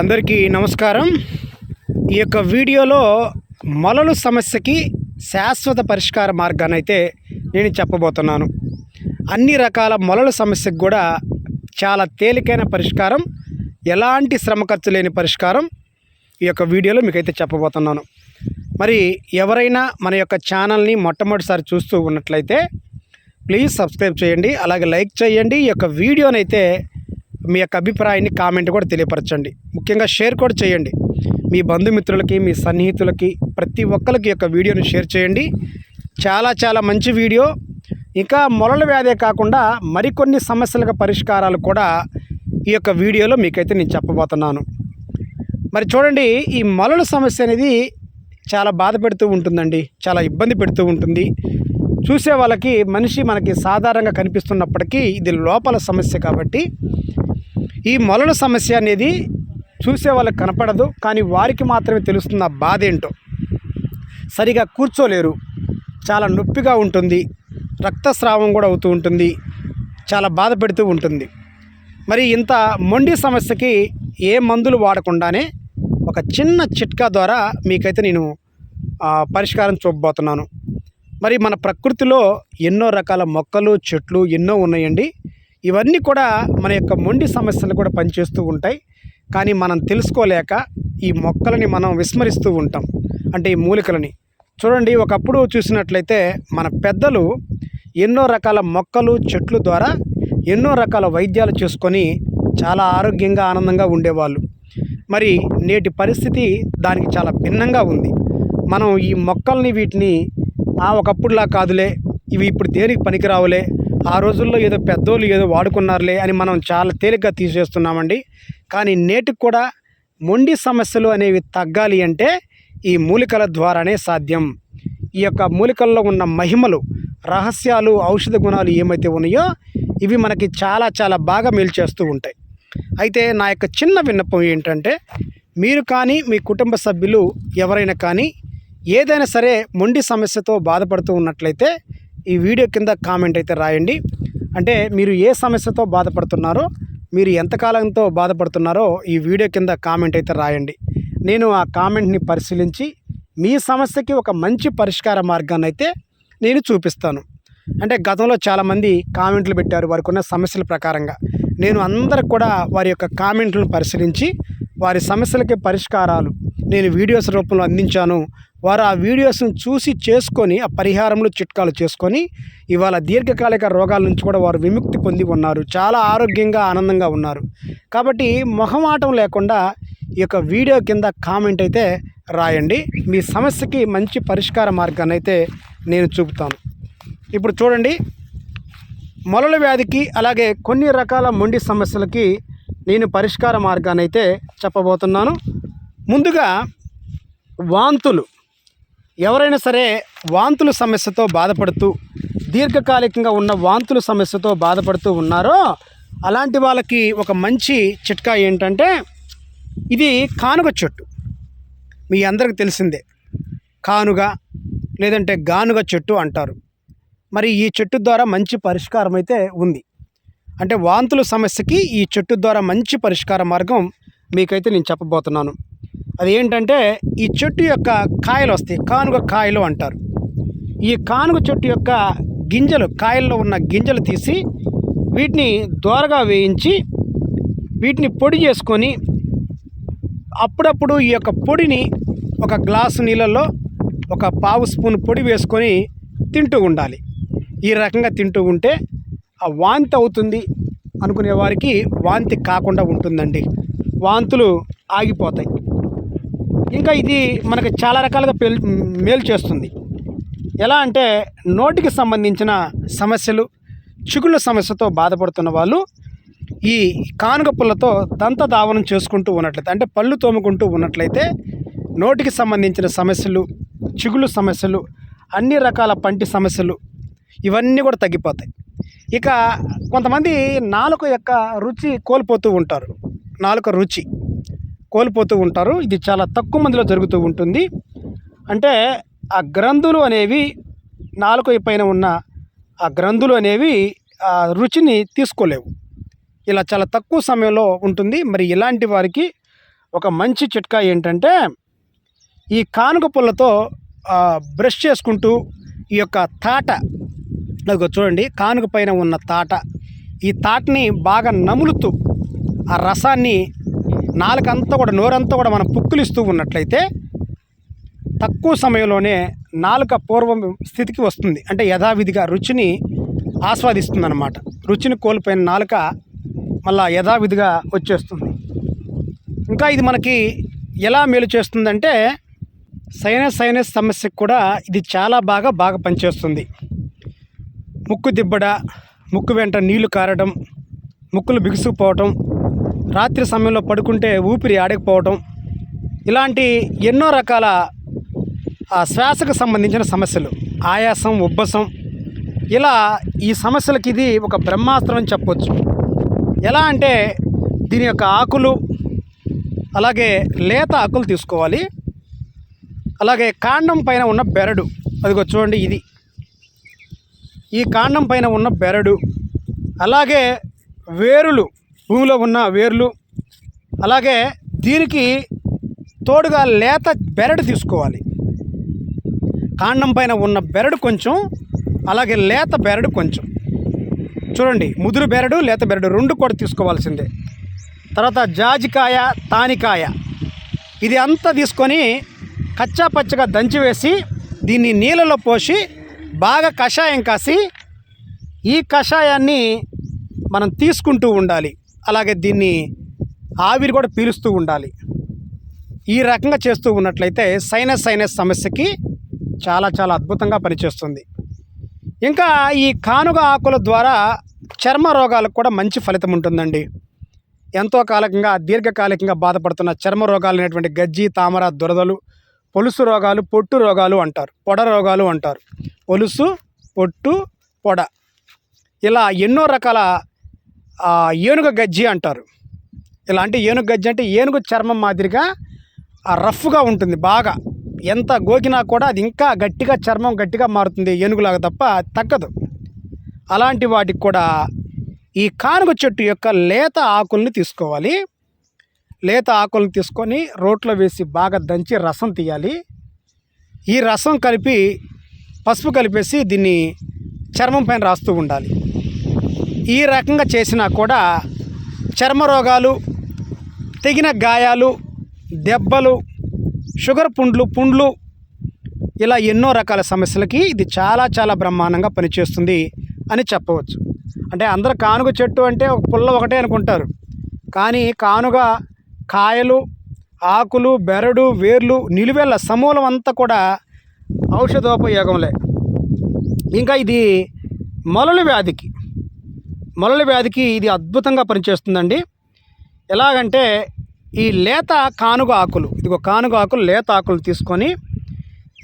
అందరికీ నమస్కారం. ఈ యొక్క వీడియోలో మొలలు సమస్యకి శాశ్వత పరిష్కార మార్గాన్ని అయితే నేను చెప్పబోతున్నాను. అన్ని రకాల మొలల సమస్యకు కూడా చాలా తేలికైన పరిష్కారం ఎలాంటి శ్రమ ఖర్చు లేని పరిష్కారం ఈ యొక్క వీడియోలో మీకైతే చెప్పబోతున్నాను. మరి ఎవరైనా మన యొక్క ఛానల్ని మొట్టమొదటిసారి చూస్తూ ఉన్నట్లయితే ప్లీజ్ సబ్స్క్రైబ్ చేయండి అలాగే లైక్ చేయండి. ఈ యొక్క వీడియోనైతే మీ యొక్క అభిప్రాయాన్ని కామెంట్ కూడా తెలియపరచండి. ముఖ్యంగా షేర్ కూడా చేయండి. మీ బంధుమిత్రులకి మీ సన్నిహితులకి ప్రతి ఒక్కరికి యొక్క వీడియోని షేర్ చేయండి. చాలా చాలా మంచి వీడియో. ఇంకా మొలల వ్యాధే కాకుండా మరికొన్ని సమస్యలకు పరిష్కారాలు కూడా ఈ యొక్క వీడియోలో మీకైతే నేను చెప్పబోతున్నాను. మరి చూడండి ఈ మొలల సమస్య అనేది చాలా బాధ పెడుతూ ఉంటుందండి. చాలా ఇబ్బంది పెడుతూ ఉంటుంది. చూసే వాళ్ళకి మనిషి మనకి సాధారణంగా కనిపిస్తున్నప్పటికీ ఇది లోపల సమస్య కాబట్టి ఈ మొలల సమస్య అనేది చూసే వాళ్ళకి కనపడదు కానీ వారికి మాత్రమే తెలుస్తుంది ఆ బాధ ఏంటో? సరిగా కూర్చోలేరు. చాలా నొప్పిగా ఉంటుంది. రక్తస్రావం కూడా అవుతూ ఉంటుంది. చాలా బాధ పెడుతూ ఉంటుంది. మరి ఇంత మొండి సమస్యకి ఏ మందులు వాడకుండానే ఒక చిన్న చిట్కా ద్వారా మీకైతే నేను పరిష్కారం చూపబోతున్నాను. మరి మన ప్రకృతిలో ఎన్నో రకాల మొక్కలు చెట్లు ఎన్నో ఉన్నాయండి. ఇవన్నీ కూడా మన యొక్క మొండి సమస్యలు కూడా పనిచేస్తూ ఉంటాయి. కానీ మనం తెలుసుకోలేక ఈ మొక్కలని మనం విస్మరిస్తూ ఉంటాం. అంటే ఈ మూలికలని. చూడండి ఒకప్పుడు చూసినట్లయితే మన పెద్దలు ఎన్నో రకాల మొక్కలు చెట్లు ద్వారా ఎన్నో రకాల వైద్యాలు చేసుకొని చాలా ఆరోగ్యంగా ఆనందంగా ఉండేవాళ్ళు. మరి నేటి పరిస్థితి దానికి చాలా భిన్నంగా ఉంది. మనం ఈ మొక్కల్ని వీటిని ఆ ఒకప్పుడులా కాదులే ఇవి ఇప్పుడు దేనికి పనికిరావులే ఆ రోజుల్లో ఏదో పెద్దోళ్ళు ఏదో వాడుకున్నారులే అని మనం చాలా తేలిగ్గా తీసేస్తున్నామండి. కానీ నేటికి కూడా మొండి సమస్యలు అనేవి తగ్గాలి అంటే ఈ మూలికల ద్వారానే సాధ్యం. ఈ యొక్క మూలికల్లో ఉన్న మహిమలు రహస్యాలు ఔషధ గుణాలు ఏమైతే ఉన్నాయో ఇవి మనకి చాలా చాలా బాగా మేలు చేస్తూ ఉంటాయి. అయితే నా యొక్క చిన్న విన్నపం ఏంటంటే మీరు కానీ మీ కుటుంబ సభ్యులు ఎవరైనా కానీ ఏదైనా సరే మొండి సమస్యతో బాధపడుతూ ఉన్నట్లయితే ఈ వీడియో కింద కామెంట్ అయితే రాయండి. అంటే మీరు ఏ సమస్యతో బాధపడుతున్నారో మీరు ఎంతకాలంతో బాధపడుతున్నారో ఈ వీడియో కింద కామెంట్ అయితే రాయండి. నేను ఆ కామెంట్ని పరిశీలించి మీ సమస్యకి ఒక మంచి పరిష్కార మార్గాన్ని అయితే నేను చూపిస్తాను. అంటే గతంలో చాలామంది కామెంట్లు పెట్టారు వారికి ఉన్న సమస్యల ప్రకారంగా. నేను అందరికి కూడా వారి యొక్క కామెంట్లను పరిశీలించి వారి సమస్యలకి పరిష్కారాలు నేను వీడియోస్ రూపంలో అందించాను వారు ఆ వీడియోస్ను చూసి చేసుకొని ఆ పరిహారంలో చిట్కాలు చేసుకొని ఇవాళ దీర్ఘకాలిక రోగాల నుంచి కూడా వారు విముక్తి పొంది ఉన్నారు. చాలా ఆరోగ్యంగా ఆనందంగా ఉన్నారు. కాబట్టి మొహమాటం లేకుండా ఈ యొక్క వీడియో కింద కామెంట్ అయితే రాయండి. మీ సమస్యకి మంచి పరిష్కార మార్గాన్ని అయితే నేను చూపుతాను. ఇప్పుడు చూడండి. మొలల వ్యాధికి అలాగే కొన్ని రకాల మొండి సమస్యలకి నేను పరిష్కార మార్గాన్ని అయితే చెప్పబోతున్నాను. ముందుగా వాంతులు. ఎవరైనా సరే వాంతుల సమస్యతో బాధపడుతూ దీర్ఘకాలికంగా ఉన్న వాంతుల సమస్యతో బాధపడుతూ ఉన్నారో అలాంటి వాళ్ళకి ఒక మంచి చిట్కా ఏంటంటే ఇది కానుగ చెట్టు. మీ అందరికి తెలిసిందే. కానుగ లేదంటే గానుగ చెట్టు అంటారు. మరి ఈ చెట్టు ద్వారా మంచి పరిష్కారం అయితే ఉంది. అంటే వాంతుల సమస్యకి ఈ చెట్టు ద్వారా మంచి పరిష్కార మార్గం మీకైతే నేను చెప్పబోతున్నాను. అది ఏంటంటే ఈ చెట్టు యొక్క కాయలు వస్తాయి. కానుగ కాయలు అంటారు. ఈ కానుగ చెట్టు యొక్క గింజలు కాయల్లో ఉన్న గింజలు తీసి వీటిని దోరగా వేయించి వీటిని పొడి చేసుకొని అప్పుడప్పుడు ఈ యొక్క పొడిని ఒక గ్లాసు నీళ్ళల్లో ఒక పావు స్పూన్ పొడి వేసుకొని తింటూ ఉండాలి. ఈ రకంగా తింటూ ఉంటే ఆ వాంతి అవుతుంది అనుకునే వారికి వాంతి కాకుండా ఉంటుందండి. వాంతులు ఆగిపోతాయి. ఇంకా ఇది మనకి చాలా రకాలుగా పెల్ మేలు చేస్తుంది. ఎలా అంటే నోటికి సంబంధించిన సమస్యలు చిగుళ్ళ సమస్యతో బాధపడుతున్న వాళ్ళు ఈ కానుగ పుల్లతో దంత దావనం చేసుకుంటూ ఉన్నట్లయితే అంటే పళ్ళు తోముకుంటూ ఉన్నట్లయితే నోటికి సంబంధించిన సమస్యలు చిగుళ్ళు సమస్యలు అన్ని రకాల పంటి సమస్యలు ఇవన్నీ కూడా తగ్గిపోతాయి. ఇక కొంతమంది నాలుక యొక్క రుచి కోల్పోతూ ఉంటారు. నాలుక రుచి కోల్పోతూ ఉంటారు. ఇది చాలా తక్కువ మందిలో జరుగుతూ ఉంటుంది. అంటే ఆ గ్రంథులు అనేవి నాలుక పైన ఉన్న ఆ గ్రంథులు అనేవి ఆ రుచిని తీసుకోలేవు. ఇలా చాలా తక్కువ సమయంలో ఉంటుంది. మరి ఇలాంటి వారికి ఒక మంచి చిట్కా ఏంటంటే ఈ కానుక పుల్లతో బ్రష్ చేసుకుంటూ ఈ యొక్క తాట అదిగో చూడండి కానుక పైన ఉన్న తాట. ఈ తాటని బాగా నములుతూ ఆ రసాన్ని నాలుకంతా కూడా నోరంతా కూడా మనం పుక్కులిస్తూ ఉన్నట్లయితే తక్కువ సమయంలోనే నాలుక పూర్వం స్థితికి వస్తుంది. అంటే యథావిధిగా రుచిని ఆస్వాదిస్తుంది అన్నమాట రుచిని కోల్పోయిన నాలుక మళ్ళా యథావిధిగా వచ్చేస్తుంది. ఇంకా ఇది మనకి ఎలా మేలు చేస్తుందంటే సైనస్ సైనస్ సమస్యకు కూడా ఇది చాలా బాగా బాగా పనిచేస్తుంది. ముక్కు దిబ్బడ ముక్కు వెంట నీళ్ళు కారడం ముక్కులు బిగుసుకుపోవటం రాత్రి సమయంలో పడుకుంటే ఊపిరి ఆడకపోవటం ఇలాంటి ఎన్నో రకాల ఆ శ్వాసకు సంబంధించిన సమస్యలు ఆయాసం ఉబ్బసం ఇలా ఈ సమస్యలకి ఇది ఒక బ్రహ్మాస్త్రం అని చెప్పొచ్చు. ఎలా అంటే దీని యొక్క ఆకులు అలాగే లేత ఆకులు తీసుకోవాలి. అలాగే కాండం పైన ఉన్న బెరడు అదిగో చూడండి ఇది. ఈ కాండం పైన ఉన్న బెరడు అలాగే వేరులు భూమిలో ఉన్న వేర్లు అలాగే దీనికి తోడుగా లేత బెరడు తీసుకోవాలి. కాండం పైన ఉన్న బెరడు కొంచెం అలాగే లేత బెరడు కొంచెం. చూడండి ముదురు బెరడు లేత బెరడు రెండు కూడా తీసుకోవాల్సిందే. తర్వాత జాజికాయ తానికాయ. ఇది అంతా తీసుకొని కచ్చా పచ్చగా దంచివేసి దీన్ని నీళ్ళలో పోసి బాగా కషాయం కాసి ఈ కషాయాన్ని మనం తీసుకుంటూ ఉండాలి. అలాగే దీన్ని ఆవిరి కూడా పీలుస్తూ ఉండాలి. ఈ రకంగా చేస్తూ ఉన్నట్లయితే సైనస్ సైనస్ సమస్యకి చాలా చాలా అద్భుతంగా పనిచేస్తుంది. ఇంకా ఈ కానుగ ఆకుల ద్వారా చర్మ రోగాలకు కూడా మంచి ఫలితం ఉంటుందండి. ఎంతో కాలకంగా దీర్ఘకాలికంగా బాధపడుతున్న చర్మ రోగాలు అనేటువంటి గజ్జి తామర దురదలు పొలుసు రోగాలు పొట్టు రోగాలు అంటారు. పొడ రోగాలు అంటారు. పొలుసు పొట్టు పొడ. ఇలా ఎన్నో రకాల ఏనుగు గజ్జి అంటారు. ఇలా అంటే ఏనుగు గజ్జి అంటే ఏనుగు చర్మం మాదిరిగా రఫ్గా ఉంటుంది బాగా. ఎంత గోకినా కూడా అది ఇంకా గట్టిగా చర్మం గట్టిగా మారుతుంది ఏనుగులాగా తప్ప తగ్గదు. అలాంటి వాటికి కూడా ఈ కానుక చెట్టు యొక్క లేత ఆకుల్ని తీసుకోవాలి. లేత ఆకుల్ని తీసుకొని రోట్లో వేసి బాగా దంచి రసం తీయాలి. ఈ రసం కలిపి పసుపు కలిపేసి దీన్ని చర్మం పైన రాస్తూ ఉండాలి. ఈ రకంగా చేసినా కూడా చర్మ రోగాలు తెగిన గాయాలు దెబ్బలు షుగర్ పుండ్లు పుండ్లు ఇలా ఎన్నో రకాల సమస్యలకి ఇది చాలా చాలా బ్రహ్మాండంగా పనిచేస్తుంది అని చెప్పవచ్చు. అంటే అందరూ కానుగ చెట్టు అంటే ఒక పుల్ల ఒకటే అనుకుంటారు. కానీ కానుగ కాయలు ఆకులు బెరడు వేర్లు నిలువెల్ల సమూలం అంతా కూడా ఔషధోపయోగంలే. ఇంకా ఇది మొలలు వ్యాధికి మొలల వ్యాధికి ఇది అద్భుతంగా పనిచేస్తుందండి. ఎలాగంటే ఈ లేత కానుగ ఆకులు ఇదిగో కానుగ ఆకులు లేత ఆకులు తీసుకొని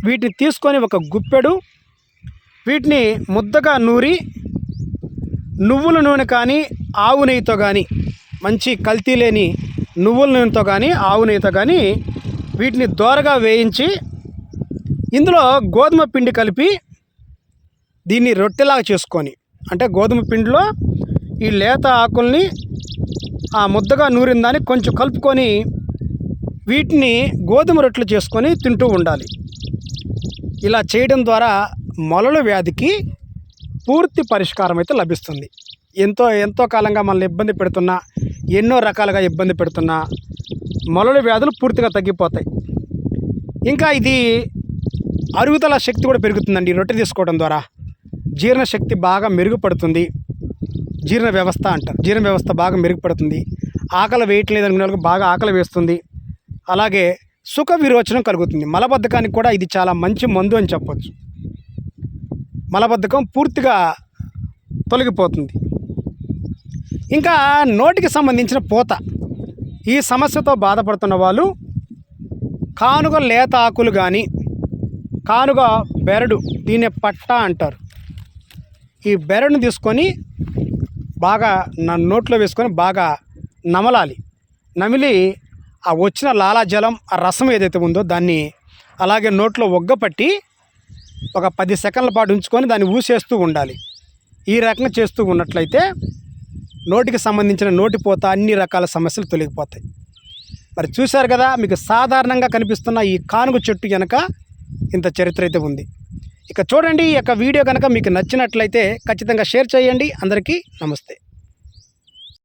వీటిని తీసుకొని ఒక గుప్పెడు వీటిని ముద్దగా నూరి నువ్వుల నూనె కానీ ఆవు నెయ్యితో కానీ మంచి కల్తీ లేని నువ్వుల నూనెతో కానీ ఆవు నెయ్యితో కానీ వీటిని దోరగా వేయించి ఇందులో గోధుమ పిండి కలిపి దీన్ని రొట్టెలాగా చేసుకొని అంటే గోధుమ పిండిలో ఈ లేత ఆకుల్ని ఆ ముద్దగా నూరిన దాన్ని కొంచెం కలుపుకొని వీటిని గోధుమ రొట్టెలు చేసుకొని తింటూ ఉండాలి. ఇలా చేయడం ద్వారా మొలల వ్యాధికి పూర్తి పరిష్కారం అయితే లభిస్తుంది. ఎంతో ఎంతో కాలంగా మనల్ని ఇబ్బంది పెడుతున్నా ఎన్నో రకాలుగా ఇబ్బంది పెడుతున్న మొలల వ్యాధులు పూర్తిగా తగ్గిపోతాయి. ఇంకా ఇది అరుగుదల శక్తి కూడా పెరుగుతుందండి ఈ రొట్టె తీసుకోవడం ద్వారా. జీర్ణశక్తి బాగా మెరుగుపడుతుంది. జీర్ణ వ్యవస్థ అంటారు. జీర్ణ వ్యవస్థ బాగా మెరుగుపడుతుంది. ఆకలి వేయట్లేదు అనుకునే వాళ్ళకి బాగా ఆకలి వేస్తుంది. అలాగే సుఖ విరోచనం కలుగుతుంది. మలబద్ధకానికి కూడా ఇది చాలా మంచి మందు అని చెప్పొచ్చు. మలబద్ధకం పూర్తిగా తొలగిపోతుంది. ఇంకా నోటికి సంబంధించిన పూత. ఈ సమస్యతో బాధపడుతున్న వాళ్ళు కానుగ లేత ఆకులు కానీ కానుగ బెరడు దీన్ని పట్ట అంటారు. ఈ బెరడును తీసుకొని బాగా నోట్లో వేసుకొని బాగా నమలాలి. నమిలి ఆ వచ్చిన లాలాజలం ఆ రసం ఏదైతే ఉందో దాన్ని అలాగే నోట్లో ఒగ్గపట్టి ఒక పది సెకండ్ల పాటు ఉంచుకొని దాన్ని ఊసేస్తూ ఉండాలి. ఈ రకంగా చేస్తూ ఉన్నట్లయితే నోటికి సంబంధించిన నోటిపోత అన్ని రకాల సమస్యలు తొలగిపోతాయి. మరి చూశారు కదా మీకు సాధారణంగా కనిపిస్తున్న ఈ కానుగ చెట్టు వెనక ఇంత చరిత్ర అయితే ఉంది. ఇక చూడండి ఈ యొక్క వీడియో కనుక మీకు నచ్చినట్లయితే ఖచ్చితంగా షేర్ చేయండి. అందరికీ నమస్తే.